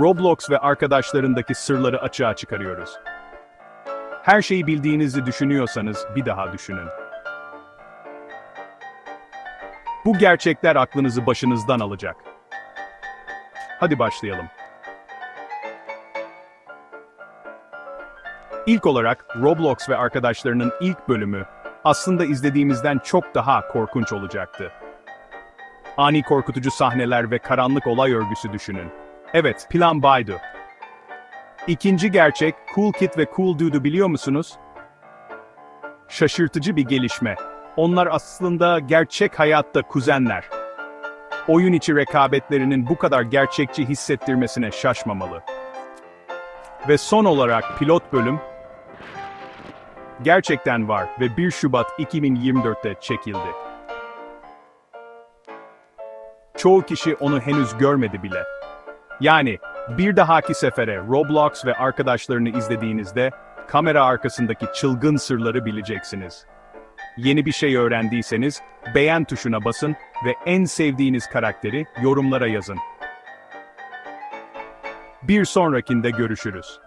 Roblox ve arkadaşlarındaki sırları açığa çıkarıyoruz. Her şeyi bildiğinizi düşünüyorsanız bir daha düşünün. Bu gerçekler aklınızı başınızdan alacak. Hadi başlayalım. İlk olarak Roblox ve arkadaşlarının ilk bölümü aslında izlediğimizden çok daha korkunç olacaktı. Ani korkutucu sahneler ve karanlık olay örgüsü düşünün. Evet, plan baydı. İkinci gerçek, Cool Kid ve Cool Dude'u biliyor musunuz? Şaşırtıcı bir gelişme. Onlar aslında gerçek hayatta kuzenler. Oyun içi rekabetlerinin bu kadar gerçekçi hissettirmesine şaşmamalı. Ve son olarak pilot bölüm, gerçekten var ve 1 Şubat 2024'te çekildi. Çoğu kişi onu henüz görmedi bile. Yani bir dahaki sefere Roblox ve arkadaşlarını izlediğinizde kamera arkasındaki çılgın sırları bileceksiniz. Yeni bir şey öğrendiyseniz beğen tuşuna basın ve en sevdiğiniz karakteri yorumlara yazın. Bir sonrakinde görüşürüz.